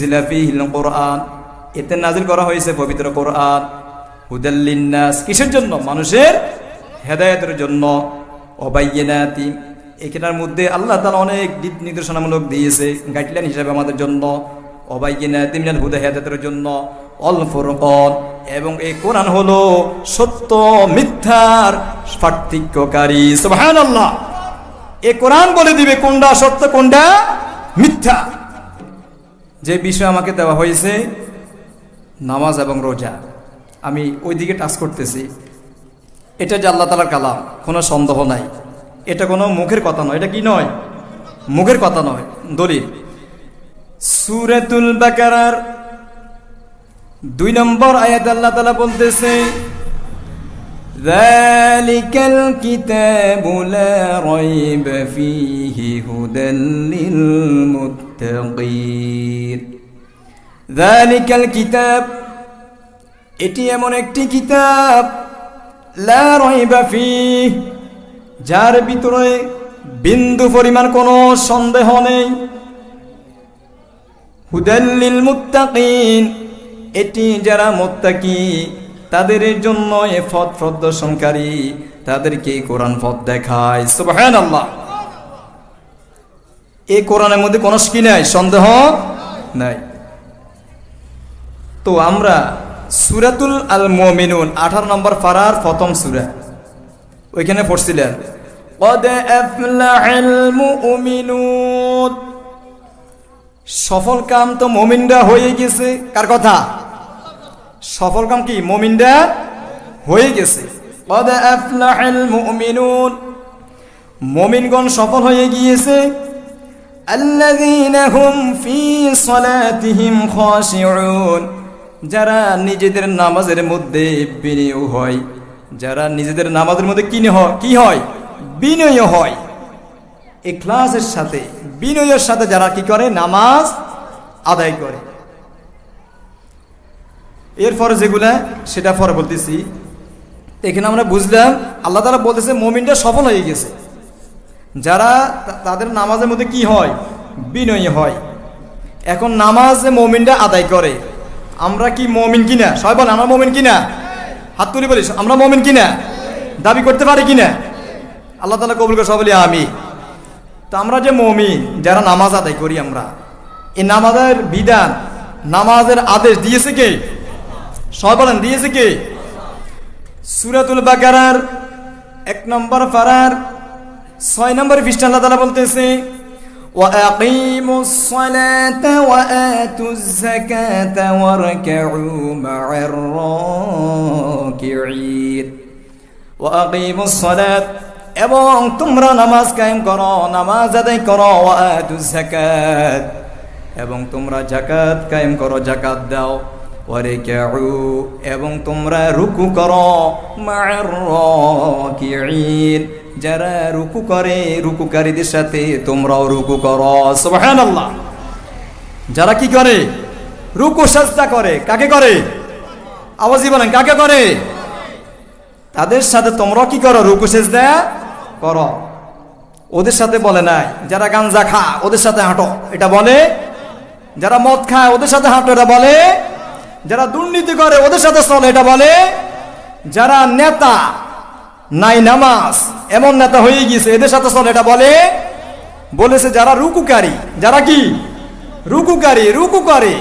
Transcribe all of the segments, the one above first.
নুজিলা ফিহিল কোরআন এতে নাজিল করা হয়েছে পবিত্র কোরআন। হুদাল্লিন্নাস কিসের জন্য? মানুষের হেদায়েতের জন্য। অবাইয়েনাতি এখানের মধ্যে আল্লাহ তাআলা অনেক দিক নির্দেশনামূলক দিয়েছে গাইডলাইন হিসাবে আমাদের জন্য। অবাইয়েনাতি মিনাল হুদা হেদায়েতের জন্য। অল ফুরকান। এবং এই কোরআন হলো সত্য, মিথ্যার পার্থক্যকারী। সুবহানাল্লাহ। এ কোরআন বলে দিবে কোনটা সত্য, কোনটা মিথ্যা। যে বিষয় আমাকে দেওয়া হয়েছে নামাজ এবং রোজা আমি ওই দিকে টাচ করতেছি এটা যে আল্লাহ তালার কালাম কোনো সন্দেহ নাই এটা কোনো মুখের কথা নয় এটা কি নয় মুখের কথা নয় দলিল সুরাতুল বাকারার দুই নম্বর আয়াত আল্লাহ তালা বলতেছে ذلك الكتاب لا ريب فيه هدى للمتقين ذلك الكتاب এটি এমন একটি কিতাব লা রাইবা ফিহ যার ভিতরে বিন্দু পরিমাণ কোনো সন্দেহ নেই হুদাল্লিল মুত্তাকিন এটি যারা মুত্তাকি তাদের জন্য এ পথ প্রদর্শনকারী তাদেরকে কোরআন পথ দেখায় সুবহান আল্লাহ এই কোরআনের মধ্যে কোনো স্কি নাই, সন্দেহ নাই। তো আমরা সুরাতুল আল মোমিনুন আঠারো নম্বর ফারার প্রথম সুরা। ওইখানে পড়ছিলেন সফল কাম তো মমিনরা হয়ে গেছে। কার কথা? সফল কাম কি? মমিনরা হয়ে গেছে। মমিনগণ সফল হয়ে গিয়েছে। الذين هم في صلاتهم خاشعون যারা নিজেদের নামাজের মধ্যে বিনিয়োগ হয় যারা নিজেদের নামাজের মধ্যে কি হয় কি হয় বিনয় হয় এখলাসের সাথে বিনয়ের সাথে যারা কি করে নামাজ আদায় করে এরপরে যেগুলা সেটা পরে বলতেছি এখানে আমরা বুঝলাম আল্লাহ তারা বলতেছে মমিনটা সফল হয়ে গেছে যারা তাদের নামাজের মধ্যে কি হয়? বিনয়ী হয়। এখন নামাজ মমিনটা আদায় করে। আমরা কি মমিন কিনা? সবাই বলেন, আমরা মমিন কিনা? হাত তুলি বলিস আমরা মমিন কিনা? দাবি করতে পারি কিনা? আল্লাহ তালা কবুল করে বলি আমি তো আমরা যে মমিন, যারা নামাজ আদায় করি আমরা, এই নামাজের বিধান, নামাজের আদেশ দিয়েছে কে? সবাই বলেন, দিয়েছে কে? সুরাতুল বাকারার এক নম্বর ফারার ছয় নম্বর পৃষ্ঠা আল্লাহ তালা বলতেছে وأقيموا الصلاة وآتوا الزكاة واركعوا مع الراكعين وأقيموا الصلاة এবং তোমরা নামাজ কায়েম করো নামাজ আদায় করো ওয়াতু যাকাত এবং তোমরা জাকাত কায়েম করো জাকাত দাও ওয়ারে এবং তোমরা রুকু করো মা'আর রাকিঈন যারা রুকু করে, রুকুকারীদের সাথে তোমরাও রুকু করো। যারা কি করে? রুকু সাজদা করে, কাকে করে? আওয়াজই বলেন, কাকে করে? তাদের সাথে তোমরা কি করো? রুকু সেজদা করো। ওদের সাথে বলে নাই, যারা গাঞ্জা খা ওদের সাথে হাঁটো। এটা বলে? যারা মদ খায়, ওদের সাথে হাঁটো, এটা বলে? যারা দুর্নীতি করে, ওদের সাথে চলে, এটা বলে? যারা নেতা নাই নামাজ। এমন নেতা হয়ে গিয়েছে, এদের সাথে চলে, এটা বলে? বলেছে যারা রুকুকারী, যারা কি? রুকুকারী রুকু করে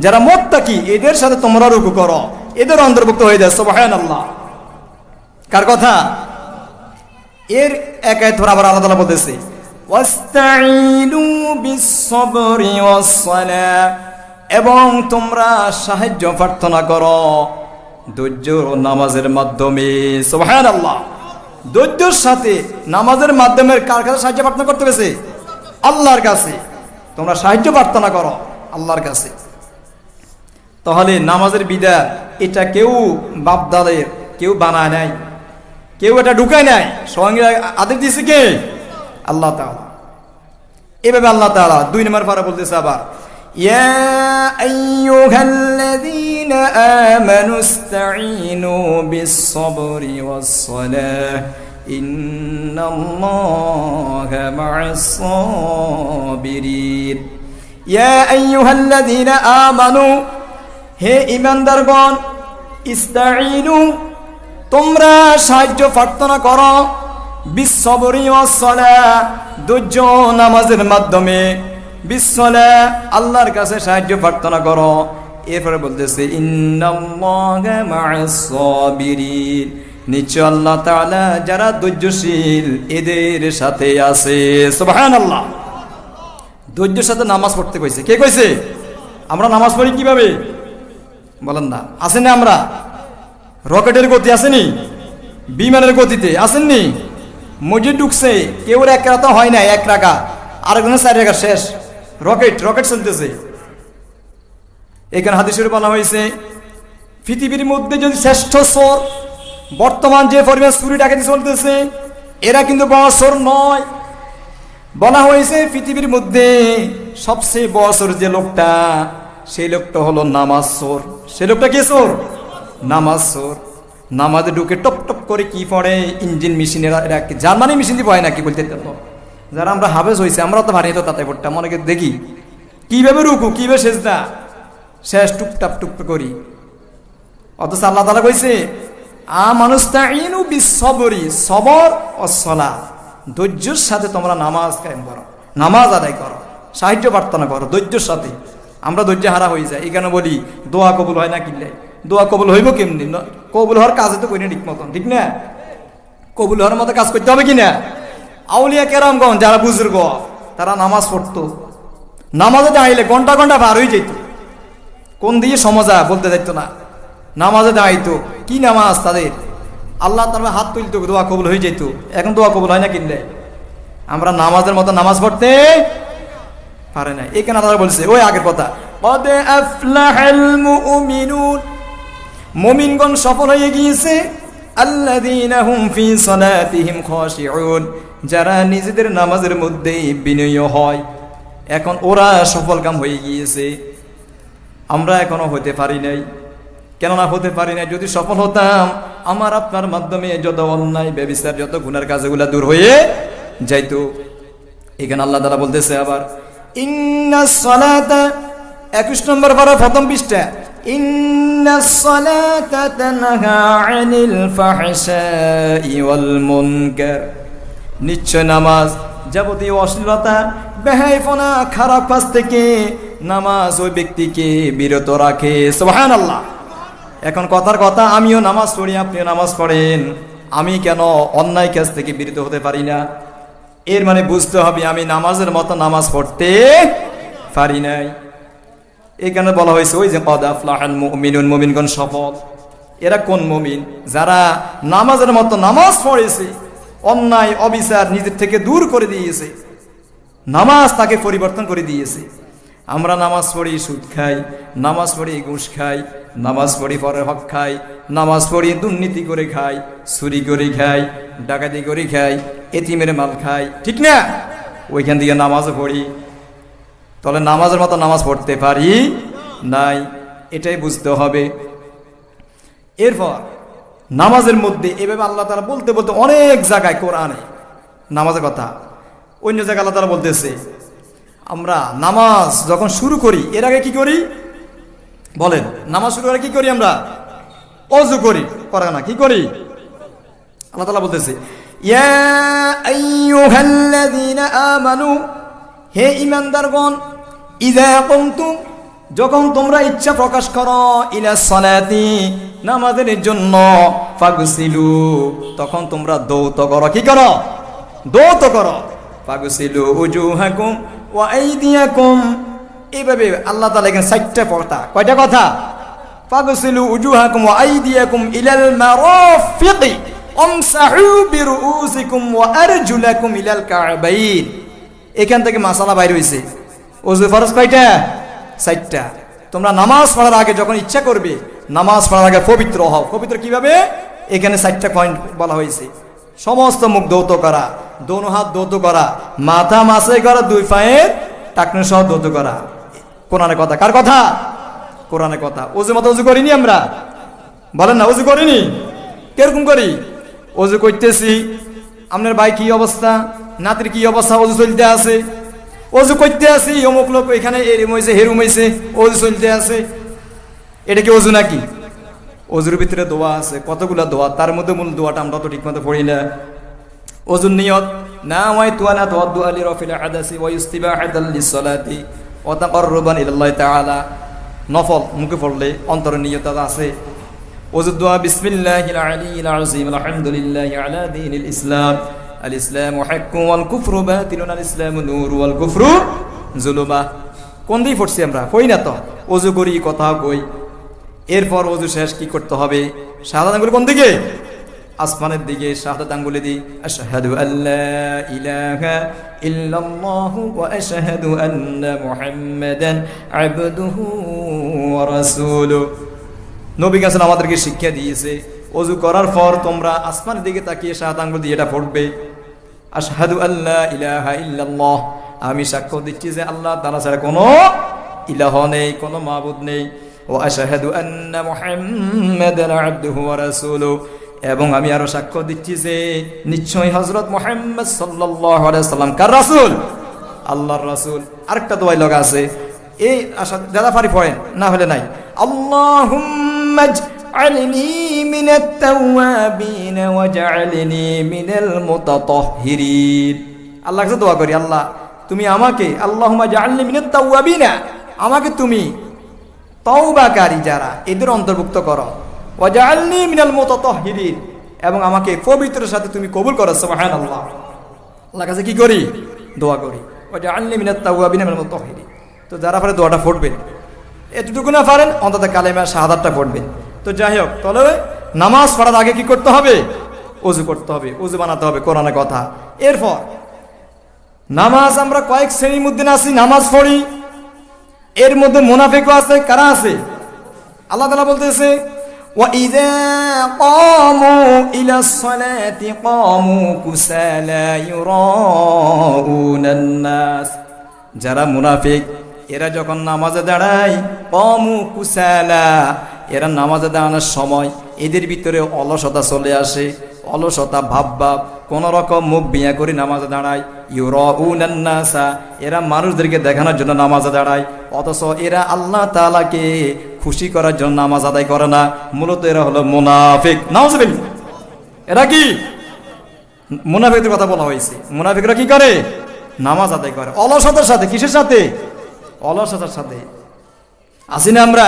যারা মোত্তাকি, এদের সাথে তোমরা রুকু করো। এদের অন্তর্ভুক্ত হয়ে যায় সোবাহান আল্লাহ কার কথা? এর একাই ধর আবার আলাদা বলতেছে এবং তোমরা সাহায্য প্রার্থনা করো। নামাজের মাধ্যমে। ধৈর্যের সাথে নামাজের মাধ্যমে কার কাছে সাহায্য প্রার্থনা করতে গেছে আল্লাহর কাছে। তোমরা সাহায্য প্রার্থনা করো আল্লাহর কাছে। তাহলে নামাজের বিদা এটা কেউ বাপদাদের, কেউ বানায় নাই, কেউ এটা ঢুকায় নাই। সঙ্গে আদেশ দিয়েছে কে? আল্লাহ তাআলা। এভাবে আল্লাহ তাআলা দুই নম্বর পারা বলতেছে আবার ইয়া আইয়ুহাল্লাযীনা আমানু ইসতাঈনু বিস-সাবরি ওয়াস-সালাহ ইন্নাল্লাহা মা'আস-সাবিরিন ইয়া আইয়ুহাল্লাযীনা আমানু হে ইমানদারগণ ইস্তাঈনু তোমরা সাহায্য প্রার্থনা করো। বিশ্ববরী অসলা ধৈর্য নামাজের মাধ্যমে বিশ্বলা আল্লাহর কাছে সাহায্য প্রার্থনা করো এরপরে বলতেছে নিশ্চয় আল্লাহ তাআলা যারা ধৈর্যশীল এদের সাথে আছে সুবহানাল্লাহ ধৈর্যের সাথে নামাজ পড়তে কইছে কে কইছে আমরা নামাজ পড়ি কীভাবে বলেন না আছেন না আমরা রকেটের গতি আসেনি বিমানের গতিতে আসেননি মসজিদ ঢুকছে কেউ এক রাতা হয় না এক রাখা আরেকজনের চার রাখা শেষ রকেট রকেট চলতেছে এখানে হাদিসের বলা হয়েছে, পৃথিবীর মধ্যে যদি শ্রেষ্ঠ সোর বর্তমান যে পরিমাণ চুরি ডাকাতি চলতেছে, এরা কিন্তু বড় সোর নয়। বলা হয়েছে, পৃথিবীর মধ্যে সবচেয়ে বছর যে লোকটা, সেই লোকটা হলো নামাজ সোর সে লোকটা কে সোর নামাজ সোর নামাজে ঢুকে টপ টপ করে কি পড়ে? ইঞ্জিন মেশিনের, এরা জার্মানি মেশিন দিয়ে পড়ে নাকি বলতে যারা আমরা হাবেজ হয়েছে আমরা তো ভারী তো তাতে পড়তাম অনেকে দেখি, কীভাবে রুকু, কীভাবে শেষ না শেষ টুকটাপ টুপ করি। অথচ আল্লাহ তালা কইছে, আ মানুষ ইনু বিশ্ববরি সবর অসলা ধৈর্যের সাথে তোমরা নামাজ কায়েম করো, নামাজ আদায় করো সাহায্য প্রার্থনা করো, ধৈর্যের সাথে। আমরা ধৈর্য হারা হয়ে যায় এখানে বলি, দোয়া কবুল হয় না কিনলে। দোয়া কবুল হইব কেমনি? কবুল হওয়ার কাজে তো করি না ঠিক মতন, ঠিক না? কবুল হওয়ার মতো কাজ করতে হবে কিনা? আউলিয়া কেরামগণ যারা বুজুর্গ তারা নামাজ পড়তো। নামাজে দাঁড়াইলে ঘণ্টা ঘণ্টা পার হয়ে যেত কোন দিয়ে সমাজা বলতে যাইতো না। নামাজে দাঁড়াইতো, কি নামাজ তাদের? আল্লাহ তার হাত তুলতো, দোয়া কবুল হয়ে যেত এখন দোয়া কবুল হয় না কিনলে? আমরা নামাজের মতো নামাজ পড়তে পারে না। এই কেন তারা বলছে, ওই আগের কথা। মমিনগণ সফল হয়ে গিয়েছে। আল্লাযীনা হুম ফি সালাতিহিম খাশিউন, যারা নিজেদের নামাজের মধ্যে বিনয় হয়, এখন ওরা সফল কাম হয়ে গিয়েছে। আমরা এখনও হতে পারি নাই। কেননা হতে পারি নাই, যদি সফল হতাম, আমার আপনার মাধ্যমে যত অন্যায়, ব্যবচার, যত গুনার কাজগুলা দূর হয়ে যাইতো। এখানে আল্লাহ তালা বলতেছে আবার ইন্না সালাতা একুশ নম্বর পারা প্রথম পৃষ্ঠা। সালাতা তানহা আনিল ফাহশাই ওয়াল মুনকার। নিশ্চয় নামাজ যাবতীয় অশ্লীলতা বেহাইফনা খারাপ কাজ থেকে নামাজ ওই ব্যক্তিকে বিরত রাখে। সোহান আল্লাহ এখন কথার কথা, আমিও নামাজ পড়ি, আপনিও নামাজ পড়েন। আমি কেন অন্যায় কাজ থেকে বিরত হতে পারি না? এর মানে বুঝতে হবে, আমি নামাজের মতো নামাজ পড়তে পারি নাই। এখানে বলা হয়েছে, ওই যে কদ মুমিনুন, মুমিনগণ সফল এরা কোন মুমিন? যারা নামাজের মতো নামাজ পড়েছে, অন্যায়, অবিচার নিজের থেকে দূর করে দিয়েছে, নামাজ তাকে পরিবর্তন করে দিয়েছে। আমরা নামাজ পড়ি সুদ খাই, নামাজ পড়ি ঘুষ খাই, নামাজ পড়ি পরের হক খাই, নামাজ পড়ি দুর্নীতি করে খাই, চুরি করে খাই, ডাকাতি করে খাই, এতিমের মাল খাই। ঠিক না? ওইখান থেকে নামাজও পড়ি তাহলে নামাজের মতো নামাজ পড়তে পারি নাই, এটাই বুঝতে হবে। এরপর নামাজের মধ্যে এভাবে আল্লাহ তারা বলতে বলতে অনেক জায়গায় কোরআনে নামাজের কথা, অন্য জায়গায় আল্লাহ তারা বলতেছে, আমরা নামাজ যখন শুরু করি, এর আগে কি করি? বলেন, নামাজ শুরু করে কি করি আমরা? অজু করি, করা না, কি করি? আল্লাহ তালা বলতেছে হে ইমানদারগণ ইযা কুমতুম যখন তোমরা ইচ্ছা প্রকাশ করো, ইলা সালাতি, নামাজের জন্য, ফাগসিলু, তখন তোমরা দৌত করো। কি করো? দৌত করো। ফাগসিলু উজুহাকুম ওয়া আইদিয়াকুম। এইভাবে আল্লাহ তাআলা এখানে চারটা কথা কয়টা কথা? ফাগসিলু উজুহাকুম ওয়া আইদিয়াকুম ইলাল মারাফিকি। আমসাহু বিরুউসিকুম ওয়া আরজুলাকুম ইলাল কাবাইন। এখান থেকে মাসালা বাইর হইছে। ওযু ফরজ কয়টা? চারটা। তোমরা নামাজ পড়ার আগে যখন ইচ্ছা করবে, নামাজ পড়ার আগে পবিত্র হও। পবিত্র কীভাবে? এখানে চারটা পয়েন্ট বলা হয়েছে। সমস্ত মুখ দৌত করা, দোনো হাত দৌত করা, মাথা মাসে করা, দুই পায়ের টাকনো সহ দৌত করা। কোরআনের কথা। কার কথা? কোরআনের কথা। ওজু মতো উজু করিনি আমরা? বলেন না উজু করিনি? কীরকম করি? অজু করতেছি। আপনার ভাই কি অবস্থা? নাতির কি অবস্থা? অজু চলতে আছে? অজু করতে আসি, অমুক লোক এখানে এরম হয়েছে হেরুম হয়েছে অজু চলতে আছে এটা কি অজু নাকি? অজুর ভিতরে দোয়া আছে, কতগুলো দোয়া? তার মধ্যে মূল দোয়াটা আমরা তো ঠিকমতো পড়ি না। অজুর নিয়ত, না ওয়াই তুয়ানা তোয়াদ্দু আলী রফিল আদাসি ওয়া ইস্তিবা আদাল্লি সলাতি ও তাকররুবান ইলাল্লাহ তাআলা। নফল, মুখে পড়লে অন্তরের নিয়ত আছে। অজুর দোয়া, বিসমিল্লাহিল আলিয়্যিল আযীম, আলহামদুলিল্লাহি আলা দীনিল ইসলাম। আল ইসলামু হাক্কুন ওয়াল কুফরু, বাতিলুন আল ইসলামু নূর ওয়াল কুফরু। জুলুমা কোন দিয়ে পড়ছি আমরা? কই না তো, অজু করি, কথা কই। এরপর অজু শেষ কি করতে হবে? শাহাদাত আঙ্গুল কোন দিকে? আসমানের দিকে, শাহাদাত আঙ্গুলে দি। আশহাদু আল্লা ইলাহা ইল্লাল্লাহ ওয়া আশহাদু আন্না মুহাম্মাদান আবদুহু ওয়া রাসূলুহু। নবী কাছে আমাদেরকে শিক্ষা দিয়েছে, অজু করার পর তোমরা আসমানের দিকে তাকিয়ে শাহাদ আঙ্গুল দিয়ে এটা পড়বে। আশহাদু আল্লাহ ইলাহা ইল্লাল্লাহ। আমি সাক্ষ্য দিচ্ছি যে আল্লাহ তারা ছাড়া কোনো ইলাহ নেই, কোনো মাবুদ নেই। ও আশাহাদু আন্না মুহাম্মাদান আবদুহু ওয়া এবং আমি আরও সাক্ষ্য দিচ্ছি যে নিশ্চয় হযরত মুহাম্মদ সাল্লাল্লাহু আলাইহি সাল্লাম কার রাসূল? আল্লাহর রাসূল। আরেকটা দোয়াই লগা আছে। এই আশা দাদা পারি পড়েন না হলে নাই। আল্লাহুম্মা আজআলনি من التوابين واجعلني من المتطهرين আল্লাহ কাছে দোয়া করি আল্লাহ তুমি আমাকে আল্লাহুম্মা জাআলনি মিনাত তাওয়াবিনা আমাকে তুমি তওবাকারী যারা এদের অন্তর্ভুক্ত করো ওয়াজআলনি মিনাল মুতাতাহহিরিন এবং আমাকে পবিত্রের সাথে তুমি কবুল করো সুবহানাল্লাহ আল্লাহ কাছে কি করি দোয়া করি ওয়াজআলনি মিনাত তাওয়াবিনা মিনাল মুতাতাহহিরিন তো যারা পারে দোয়াটা পড়বেন এতটুকু না পারেন অন্তত কালেমা শাহাদাতটা পড়বেন তো যাই হোক তাহলে নামাজ পড়ার আগে কি করতে হবে অজু করতে হবে অজু বানাতে হবে কোরআনের কথা এরপর নামাজ আমরা কয়েক শ্রেণীর মধ্যে আছি নামাজ পড়ি এর মধ্যে মুনাফিকও আছে কারা আছে আল্লাহ তালা বলতেছে وَإِذَا قَامُوا إِلَى الصَّلَاةِ قَامُوا كُسَالَى يُرَاءُونَ النَّاسَ যারা মুনাফিক এরা যখন নামাজে দাঁড়ায় কমু কুসালা এরা নামাজে দাঁড়ানোর সময় এদের ভিতরে অলসতা চলে আসে, অলসতা ভাব ভাব কোন রকম মুখ বিয়া করে নামাজে দাঁড়ায়। এরা মানুষদেরকে দেখানোর জন্য নামাজে দাঁড়ায়। অথচ এরা আল্লাহ তালাকে খুশি করার জন্য নামাজ আদায় করে না। মূলত এরা হলো মুনাফিক। নামাজ এরা কি? মুনাফিকদের কথা বলা হয়েছে। মুনাফিকরা কি করে? নামাজ আদায় করে। অলসতার সাথে, কিসের সাথে? অলসতার সাথে। আসি না আমরা?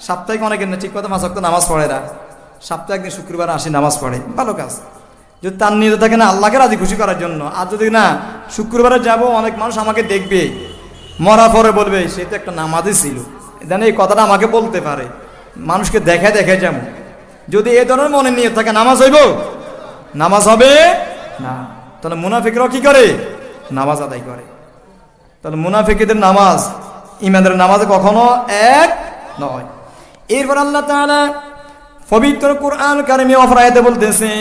সাপ্তাহিক অনেকের না, ঠিক কথা মাস তো নামাজ পড়ে না। সপ্তাহে একদিন শুক্রবার আসি, নামাজ পড়ে। ভালো কাজ। যদি তার নিয়ে থাকে না, আল্লাহকে রাজি, খুশি করার জন্য। আর যদি না, শুক্রবারে যাব, অনেক মানুষ আমাকে দেখবে। মরা পরে বলবে, সে তো একটা নামাজই ছিল। দেন এই কথাটা আমাকে বলতে পারে। মানুষকে দেখে দেখে যেমন যদি এ ধরনের মনে নিয়ে থাকে, নামাজ হইব? নামাজ হবে? না। তাহলে মুনাফিকরাও কি করে? নামাজ আদায় করে। তাহলে মুনাফিকদের নামাজ ইমানদের নামাজে কখনো এক নয়। এরপর আল্লাহ তাআলা পবিত্র কোরআন কারিমে অফরাইতে বলতেছে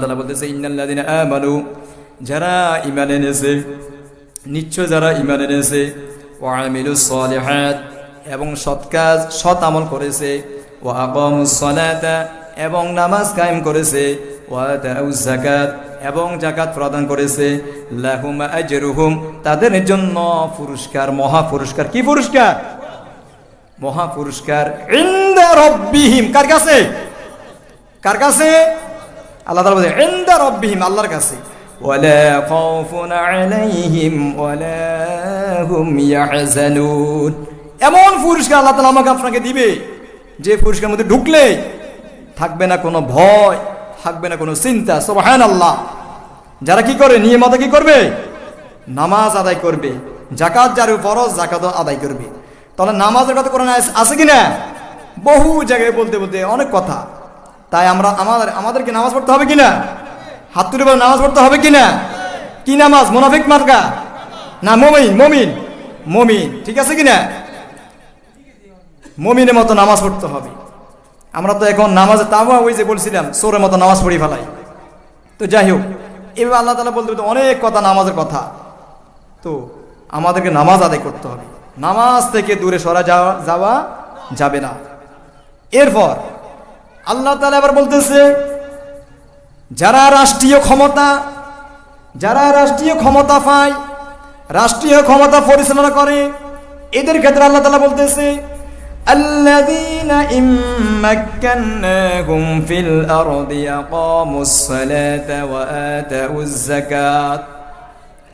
তাআলা বলতেছে যারা নিশ্চয় যারা এবং সৎ কাজ, সৎ আমল করেছে, ওয়া আকামুস সালাতা এবং নামাজ কায়েম করেছে। যাকাত এবং জাকাত প্রদান করেছে। তাদের জন্য পুরস্কার, মহা পুরস্কার। কি পুরস্কার? মহা পুরস্কার রব্বিহিম। কার কাছে? কার কাছে? আল্লাহ তাআলা বলে ইনদা রব্বিহিম, আল্লাহর কাছে। এমন পুরস্কার আল্লাহ আমাকে আপনাকে দিবে, যে পুরস্কারের মধ্যে ঢুকলে থাকবে না কোনো ভয়, থাকবে না কোনো চিন্তা সোবাহান আল্লাহ যারা কি করে, নিয়মত কি করবে? নামাজ আদায় করবে। জাকাত যার ফরজ জাকাত আদায় করবে। তাহলে নামাজের কথা কোরআন আছে কি না? বহু জায়গায় বলতে বলতে অনেক কথা। তাই আমরা আমাদের, আমাদেরকে নামাজ পড়তে হবে কিনা হাত তুলে বলে নামাজ পড়তে হবে কিনা কি নামাজ? মোনাফিক মার্কা? না, মমিন মমিন মমিন। ঠিক আছে কিনা মমিনের মতো নামাজ পড়তে হবে। আমরা তো এখন নামাজে তাও ওই যে বলছিলাম, সোরের মতো নামাজ পড়ি ফেলাই। তো যাই হোক, এভাবে আল্লাহ তালা বলতে অনেক কথা, নামাজের কথা। তো আমাদেরকে নামাজ আদায় করতে হবে। নামাজ থেকে দূরে সরা যাওয়া যাওয়া যাবে না। এরপর আল্লাহ তালা আবার বলতেছে, যারা রাষ্ট্রীয় ক্ষমতা, যারা রাষ্ট্রীয় ক্ষমতা পায়, রাষ্ট্রীয় ক্ষমতা পরিচালনা করে, এদের ক্ষেত্রে আল্লাহ তালা বলতেছে الذين إن مكناهم في الأرض أقاموا الصلاة وآتوا الزكاة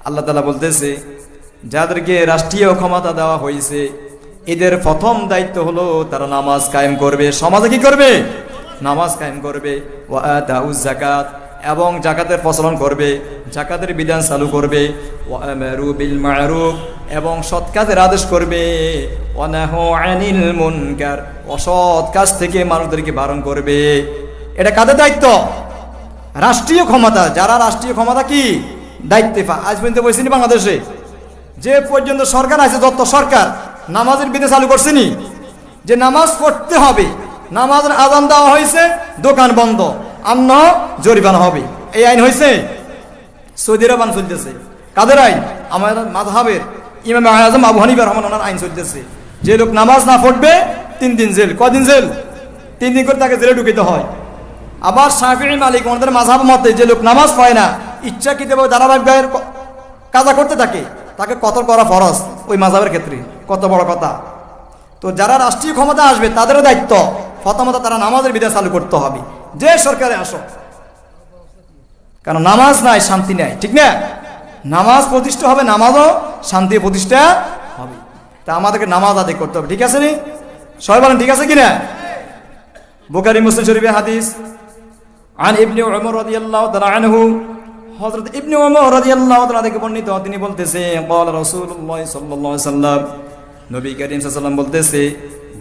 আল্লাহ তালা বলতেছে যাদেরকে রাষ্ট্রীয় ক্ষমতা দেওয়া হয়েছে এদের প্রথম দায়িত্ব হলো তারা নামাজ কায়েম করবে সমাজে কি করবে নামাজ কায়েম করবে ও জাকাত এবং জাকাতের প্রচলন করবে জাকাতের বিধান চালু করবে ও বিল মারুফ এবং সৎ কাজের আদেশ করবে। অসৎ কাজ থেকে মানুষদেরকে বারণ করবে। এটা কাদের দায়িত্ব? রাষ্ট্রীয় ক্ষমতা। যারা রাষ্ট্রীয় ক্ষমতা কি? দায়িত্বে আজ পর্যন্ত বলছিনি বাংলাদেশে। যে পর্যন্ত সরকার আছে যত সরকার, নামাজের বিধি চালু করছেনি যে নামাজ পড়তে হবে, নামাজের আজান দেওয়া হয়েছে, দোকান বন্ধ, আন্ন জরিমানা হবে। এই আইন হয়েছে সৌদি আরব চলতেছে। কাদের আইন? আমার মাধহাবের ইমাম আজম আবু হানিফা রহমান ওনার আইন চলতেছে। যে লোক নামাজ না পড়বে, তিন দিন জেল। কদিন জেল? তিন দিন করে তাকে জেলে ঢুকিতে হয়। আবার শাফি মালিক ওনাদের মাঝাব মতে যে লোক নামাজ পায় না, ইচ্ছাকৃতভাবে ধারাবাহিক কাজা করতে থাকে, তাকে কতল করা ফরজ ওই মাঝাবের ক্ষেত্রে। কত বড় কথা। তো যারা রাষ্ট্রীয় ক্ষমতা আসবে, তাদেরও দায়িত্ব, প্রথমত তারা নামাজের বিধান চালু করতে হবে। যে সরকারে আসো কারণ নামাজ নাই, শান্তি নাই। ঠিক না? নামাজ প্রতিষ্ঠা হবে নামাজও শান্তি প্রতিষ্ঠা হবে তা আমাদেরকে নামাজ আদায় করতে হবে ঠিক আছে নি সবাই বলেন ঠিক আছে কিনা বুখারী মুসলিম শরীফের হাদিস عن ابن عمر رضي الله تعالى عنه হযরত ইবনে ওমর রাদিয়াল্লাহু তাআলা থেকে বর্ণিত তিনি বলতেছে قال رسول الله صلى الله عليه وسلم নবী করিম সাল্লাল্লাহু আলাইহি ওয়াসাল্লাম বলতেছে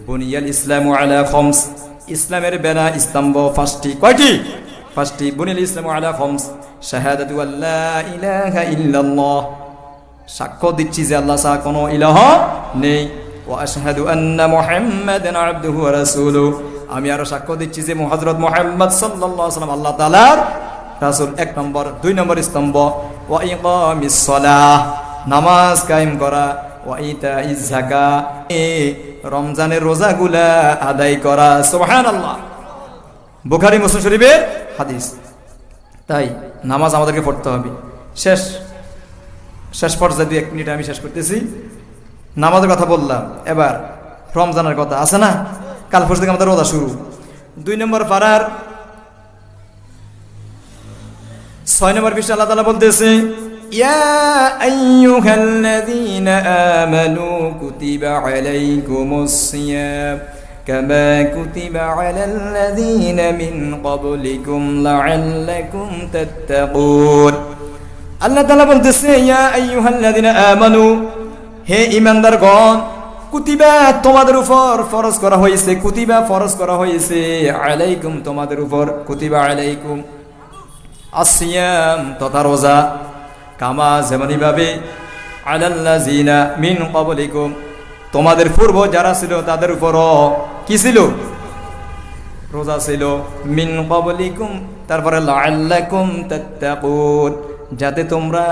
বুনিয়াল ইসলামু আলা খামস ইসলামের বেনা স্তম্ভ পাঁচটি কয়টি পাঁচটি বুনিয়াল ইসলামু আলা খামস শাহাদাতু আল্লা ইলাহা ইল্লাল্লাহ সাক্ষ্য দিচ্ছি যে আল্লাহ ছাড়া কোনো ইলাহ নেই। ও আশহাদু ওয়া আমি আরও সাক্ষ্য দিচ্ছি যে হযরত মুহাম্মদ সাল্লাল্লাহু সাল্লাম আল্লাহ তাআলার রাসূল এক নম্বর, দুই নম্বর স্তম্ভ। ওয়া ইকামিস নামাজ কায়েম করা। ওয়া ইতাইজ যাকাত রমজানের রোজাগুলা আদায় করা। সুবহানাল্লাহ। বুখারী, মুসলিম শরীফের হাদিস। তাই নামাজ আমাদেরকে পড়তে হবে। শেষ। শেষ পর্যায়ে দুই এক মিনিট আমি শেষ করতেছি নামাজের কথা বললাম এবার রমজানের কথা আছে না কাল পরশু থেকে আমাদের রোজা শুরু দুই নম্বর পাড়ার ছয় নম্বর পৃষ্ঠে আল্লাহ তালা বলতেছে يا أيها الذين آمنوا كتب عليكم الصيام كما كتب على الذين من قبلكم لعلكم تتقون আল্লাহ তালা বলতেছে আমানু, হে ঈমানদারগণ, কুতিবা তোমাদের উপর ফরজ করা হয়েছে, কুতিবা ফরজ করা হয়েছে, আলাইকুম তোমাদের উপর, কুতিবা আলাইকুম। আসিয়াম তথা রোজা, কামা যেমনই ভাবে আলাল্লাযিনা মিন ক্বাবলিকুম, তোমাদের পূর্ব যারা ছিল তাদের উপরও কি ছিল? রোজা ছিল। মিন ক্বাবলিকুম, তারপরে লাআল্লাকুম তাত্তাকুন। যাতে তোমরা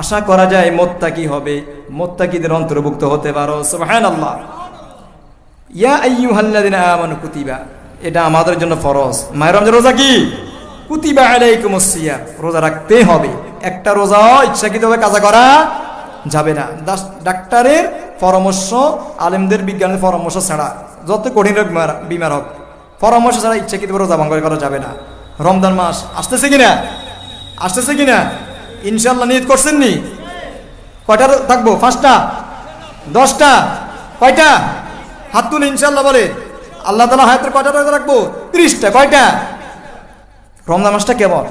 আশা করা যায় মোত্তাকি হবে, মোত্তাকিদের অন্তর্ভুক্ত হতে পারো। সুবহানাল্লাহ। ইয়া আইয়ুহাল্লাযিনা আমানু কুতিবা, এটা আমাদের জন্য ফরজ। মায়ের রোজা কি? কুতিবা আলাইকুমুস সিয়াম। রোজা রাখতে হবে। একটা রোজা ইচ্ছাকৃতভাবে কাজা করা যাবে না। ডাক্তারের পরামর্শ, আলেমদের বিজ্ঞানের পরামর্শ ছাড়া যত কঠিন রোগ বিমার হোক, পরামর্শ ছাড়া ইচ্ছাকৃতভাবে রোজা ভঙ্গ করা যাবে না। রমজান মাস আসতেছে কিনা? আসতেছে কিনা? ইনশাল্লাহ নিয়ত করছেন নি কয়টা থাকব? পাঁচটা? দশটা? কয়টা? হাত তুলে ইনশাল্লাহ বলে। আল্লাহ তালা হায়াতের কয়টা রোজা রাখব? ত্রিশটা। কয়টা? রমজান মাসটা কেমন?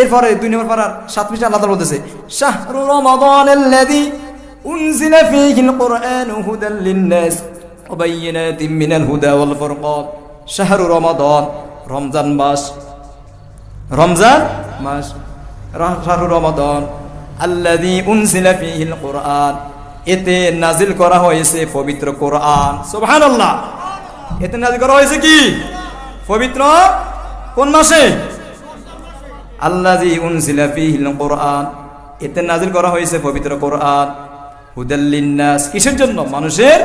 এরপরে দুই নম্বর পাড়ার সাত মিনিট আল্লাহ বলতেছে, শাহরু রমাদান আল্লাযী উনজিলা কুরআনু হুদাল লিন-নাস মিনাল হুদা ওয়াল ফুরকান। শাহরু রমাদান, রমজান মাস। রমজান মাস। শাহরু রমাদান, আল্লাযী উনজিলা ফীহিল কুরআন। এতে নাজিল করা হয়েছে পবিত্র কোরআন। সুবহানাল্লাহ। এতে নাজিল করা হয়েছে কি? পবিত্র কোন মাসে? আল্লাজি উনজিলা ফিহিল কোরআন। এতে নাজিল করা হয়েছে পবিত্র কোরআন। হুদাল্লিন্নাস কিসের জন্য? মানুষের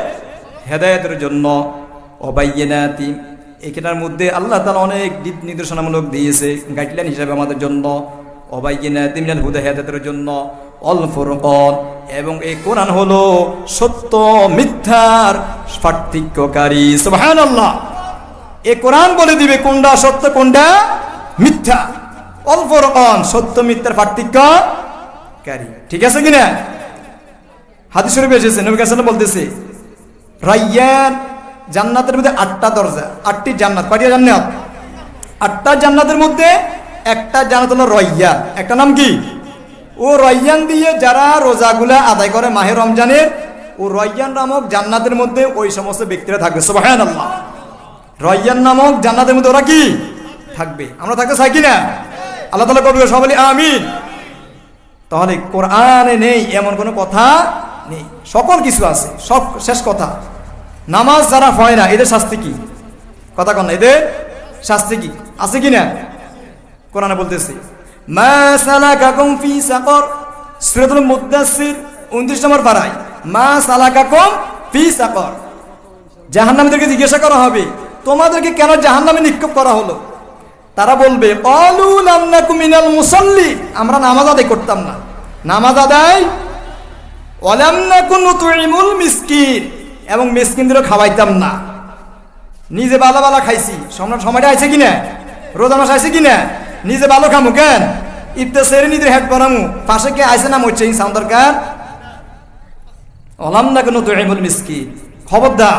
হেদায়তের জন্য। অবাইয়েনাতি এখানের মধ্যে আল্লাহ তালা অনেক নির্দেশনামূলক দিয়েছে গাইডলাইন হিসাবে আমাদের জন্য। অবাইয়েনাতি মিনাল হুদা হেদায়তের জন্য অল ফুরকন। এবং এই কোরআন হলো সত্য, মিথ্যার পার্থক্যকারী সুবহানাল্লাহ। এ কোরআন বলে দিবে কোনটা সত্য, কোনটা মিথ্যা। অল্প রকম সত্য, মিথ্যার পার্থক্যকারী ঠিক আছে কিনা? বলতেছে জান্নাতের মধ্যে আটটা দরজা, আটটি জান্নাত। জান্নাত? আটটা জান্নাতের মধ্যে একটা জান্নাত হলো রয়্যান একটা নাম কি? ও রয়্যান দিয়ে যারা রোজাগুলা আদায় করে মাহে রমজানের, ও রয়্যান নামক জান্নাতের মধ্যে ওই সমস্ত ব্যক্তিরা থাকবে। সুবহানাল্লাহ। রয়্যান নামক জান্নাতের মধ্যে ওরা কি? থাকবে। আমরা থাকতে চাই কি না আল্লাহ তালা কবি সবাই আমিন। তাহলে কোরআনে নেই, এমন কোনো কথা নেই। সকল কিছু আছে, সব শেষ কথা। নামাজ যারা হয় না, এদের শাস্তি কি? কথা কন এদের শাস্তি কি? আছে কি না কোরআনে বলতেছে, মা সালাকাকুম ফি সাকর। সূরাতুল মুদ্দাসসির 29 নম্বর পারায়, মা জিজ্ঞাসা করা হবে, তোমাদেরকে কেন জাহান্নামে নিক্ষেপ করা হলো? তারা বলবে মুসাল্লি। আমরা নামাজ আদায় করতাম না। নামাজ আদায় অলামনাকু নুতুইমুল মিসকিন। এবং মিসকিনদেরও খাওয়াইতাম না। নিজে বালা বালা খাইছি। সময়টা আছে কিনা? রোজা মাস আছে কিনা? নিজে ভালো খামু, কেন? ইফতে সেরে নিজের হেড করামু পাশে কে আইসে না মরছে সাউন্ড দরকার? অলাম না কেন তুহিমুল মিসকি খবরদার,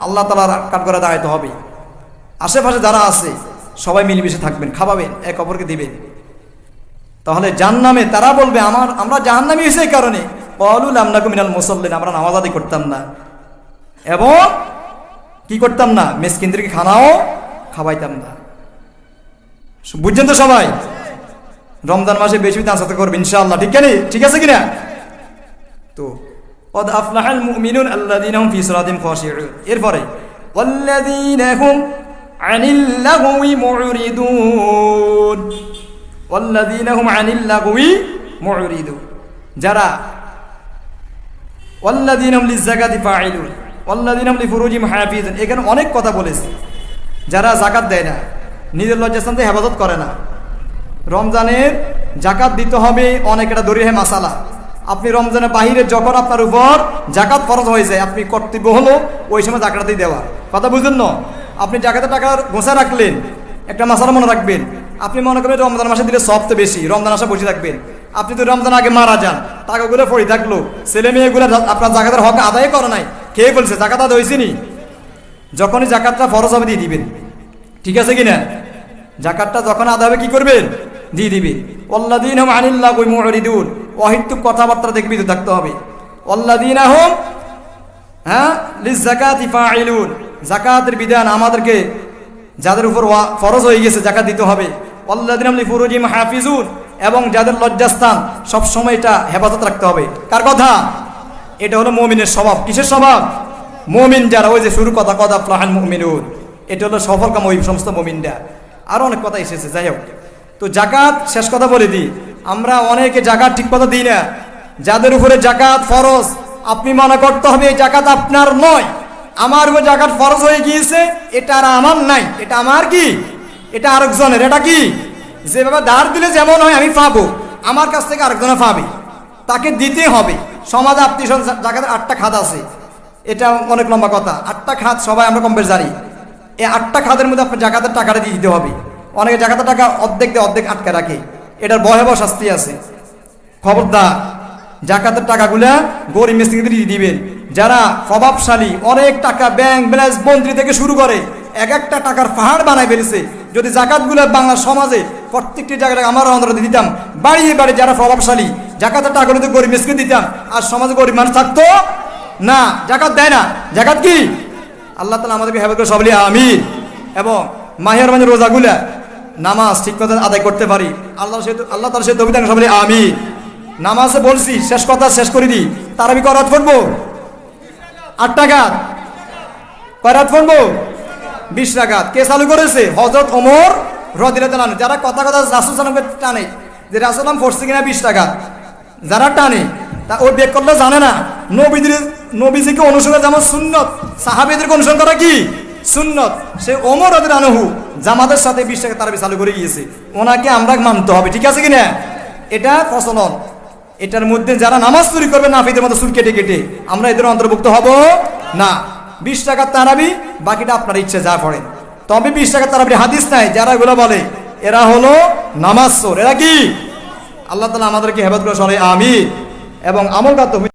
আল্লাহ তালার করে দাঁড়াইতে হবে। আশেপাশে যারা আছে, সবাই মিলেমিশে থাকবেন খাওয়াবেন এক অপরকে দিবেন। তাহলে জাহান্নামে তারা বলবে, আমার, আমরা জাহান্নামে হয়েছে এই কারণে। কলুল আমনাকু মিনাল মুসল্লিন, আমরা নামাজ আদি করতাম না। এবং কি করতাম না? মেসকিনদেরকে খানাও খাওয়াইতাম না। বুঝছেন তো সবাই রমজান মাসে বেশি দান সাথে করবে ইনশাআল্লাহ ঠিক কেন ঠিক আছে কিনা তো قد أفلح المؤمنون الذين هم في صلاتهم خاشعون এরপরে والذين هم عن اللغو معرضون والذين هم عن اللغو معرضون যারা والذين هم للزكاة فاعلون والذين هم لفروجهم حافظون এখানে অনেক কথা বলেছে যারা জাকাত দেয় না নিজের লজ্জাস্থান থেকে হেফাজত করে না। রমজানের জাকাত দিতে হবে অনেক, এটা দরিয়ে মাসালা। আপনি রমজানের বাহিরে যখন আপনার উপর জাকাত ফরজ হয়ে যায়, আপনি কর্তব্য হলো ওই সময় জাকাতই দেওয়া। কথা বুঝলেন না? আপনি জাকাতের টাকা গোছা রাখলেন, একটা মাসালা মনে রাখবেন। আপনি মনে করবেন রমজান মাসে দিলে সব তো বেশি, রমজান আসা বসে থাকবেন। আপনি তো রমজান আগে মারা যান, টাকাগুলো পড়ে থাকল, ছেলে মেয়েগুলো আপনার জাকাতের হক আদায় করে নাই কে বলছে জাকাত আদায় হয়েছে নি? যখনই জাকাতটা ফরজ হবে দিয়ে দিবেন। ঠিক আছে কিনা? জাকাতটা যখন আদা হবে কি করবেন? দিয়ে দিবে। অল্লাদিন হম আনিল্লাহ কই মুরিদুন। অহিতুক কথাবার্তা দেখে বিদ্যুৎ থাকতে হবে। অল্লাদিন আহম হ্যাঁ লিজ জাকাত ইফাইলুন জাকাতের বিধান আমাদেরকে যাদের উপর ফরজ হয়ে গেছে জাকাত দিতে হবে। অল্লাদিন আমলি ফুরুজিম হাফিজুন। এবং যাদের লজ্জাস্থান, সবসময় এটা হেফাজত রাখতে হবে। কার কথা? এটা হলো মমিনের স্বভাব। কিসের স্বভাব? মমিন যারা, ওই যে শুরু কথা কথা ফ্লাহান মমিনুন। এটা হলো সফলকাম ওই সমস্ত মমিনরা। আরও অনেক কথা এসেছে, যাই হোক। তো জাকাত শেষ কথা বলে দিই। আমরা অনেকে জাকাত ঠিক কথা দিই না। যাদের উপরে জাকাত ফরজ, আপনি মনে করতে হবে, এই জাকাত আপনার নয়। আমার উপর জাকাত ফরজ হয়ে গিয়েছে, এটা আর আমার নাই। এটা আমার কি? এটা আরেকজনের, এটা কি? যেভাবে ধার দিলে যেমন হয়, আমি পাবো। আমার কাছ থেকে আরেকজনে পাবে। তাকে দিতে হবে। সমাজে আপনি জায়গাতে আটটা খাত আছে। এটা অনেক লম্বা কথা। আটটা খাত সবাই আমরা কম জানি। এই আটটা খাতের মধ্যে আপনার জাকাতের টাকাটা দিয়ে দিতে হবে। অনেকে জাকাতের টাকা অর্ধেক দিয়ে অর্ধেক আটকে রাখে। এটার ভয়াবহ শাস্তি আছে। খবরদার, জাকাতের টাকাগুলা গরিব মিস্ত্রিদের দিয়ে দিবেন। যারা প্রভাবশালী, অনেক টাকা ব্যাংক ব্যালেন্স মন্ত্রী থেকে শুরু করে, এক একটা টাকার পাহাড় বানায় ফেলেছে। যদি জাকাতগুলো বাংলা সমাজে প্রত্যেকটি জায়গায় আমার অন্তরে দিতাম, বাড়িয়ে বাড়ি যারা প্রভাবশালী, জাকাতের টাকাগুলো গরিব মিসকে দিতাম, আর সমাজে গরিব মানুষ থাকতো না। জাকাত দেয় না। জাকাত কি? আল্লাহ তালা আমাদেরকে হেফাজ করে সবলি আমিন। এবং মাহের মানে রোজাগুলা নামাজ ঠিক কথা আদায় করতে পারি। আল্লাহ সে আল্লাহ তালা সে তবিতাং সবলি আমিন। নামাজে বলছি, শেষ কথা শেষ করে দিই। তার আমি করাত করব আট টাকা করাত করব বিশ টাকা কে চালু করেছে? হজরত ওমর রদিলে টানে যারা কথা কথা রাসুল সালামকে টানে, যে রাসুলাম পড়ছে কিনা বিশ টাকা যারা টানে তা ওই বেক করলে জানে না। নবীদের নবীজিকে অনুসরণ যেমন সুন্নত। সাহাবিদেরকে অনুসরণ করা কি? সুন্নত। সে ওমর ওদের আনহু জামাতের সাথে বিশ টাকা তারাবি চালু করে গিয়েছে। ওনাকে আমরা মানতে হবে, ঠিক আছে কিনা? এটা প্রচলন। এটার মধ্যে যারা নামাজ চুরি করবে, নাফিদের মতো চুল কেটে কেটে, আমরা এদের অন্তর্ভুক্ত হব না। বিশ টাকার তারাবি, বাকিটা আপনার ইচ্ছে যা পড়েন তবে বিশ টাকার তারাবি হাদিস নাই, যারা এগুলো বলে, এরা হলো নামাজ চোর। এরা কি? আল্লাহ তালা আমাদেরকে হেফাজ করে সরে আমি এবং আমল